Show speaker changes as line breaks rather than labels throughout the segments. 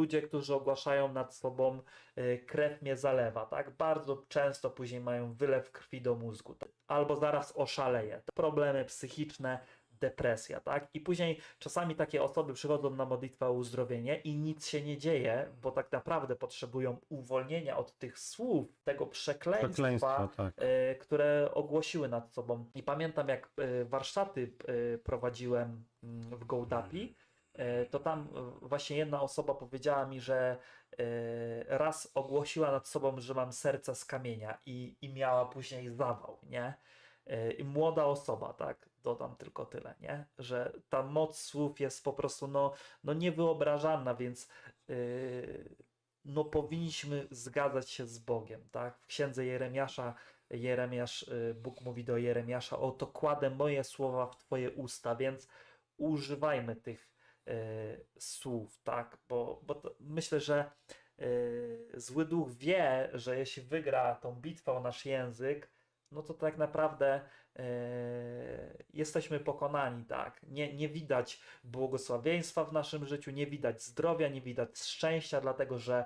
ludzie, którzy ogłaszają nad sobą y, krew mnie zalewa, tak? Bardzo często później mają wylew krwi do mózgu, tak? albo zaraz oszaleje. Problemy psychiczne, depresja, tak? I później czasami takie osoby przychodzą na modlitwę o uzdrowienie i nic się nie dzieje, bo tak naprawdę potrzebują uwolnienia od tych słów, tego przekleństwa,
Przekleństwa, tak.
e, które ogłosiły nad sobą. I pamiętam, jak e, warsztaty e, prowadziłem mm, w Gołdapi, e, to tam e, właśnie jedna osoba powiedziała mi, że e, raz ogłosiła nad sobą, że mam serce z kamienia i, i miała później zawał, nie? E, I młoda osoba, tak? Dodam tylko tyle, nie? Że ta moc słów jest po prostu no, no niewyobrażalna, więc no powinniśmy zgadzać się z Bogiem, tak? W księdze Jeremiasza Jeremiasz, Bóg mówi do Jeremiasza, oto kładę moje słowa w twoje usta, więc używajmy tych słów, tak? Bo, bo myślę, że y, zły duch wie, że jeśli wygra tą bitwę o nasz język, no to tak naprawdę e, jesteśmy pokonani, tak? Nie, nie widać błogosławieństwa w naszym życiu, nie widać zdrowia, nie widać szczęścia, dlatego że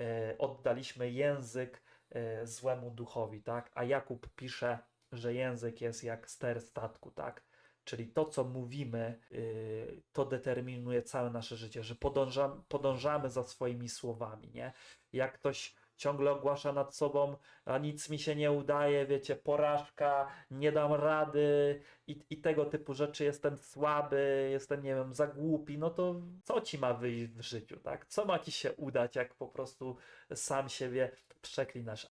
e, oddaliśmy język e, złemu duchowi, tak? A Jakub pisze, że język jest jak ster statku, tak? Czyli to, co mówimy, y, to determinuje całe nasze życie, że podążamy, podążamy za swoimi słowami, nie? Jak ktoś ciągle ogłasza nad sobą, a nic mi się nie udaje, wiecie, porażka, nie dam rady i, i tego typu rzeczy, jestem słaby, jestem, nie wiem, za głupi, no to co ci ma wyjść w życiu, tak? Co ma ci się udać, jak po prostu sam siebie przeklinasz?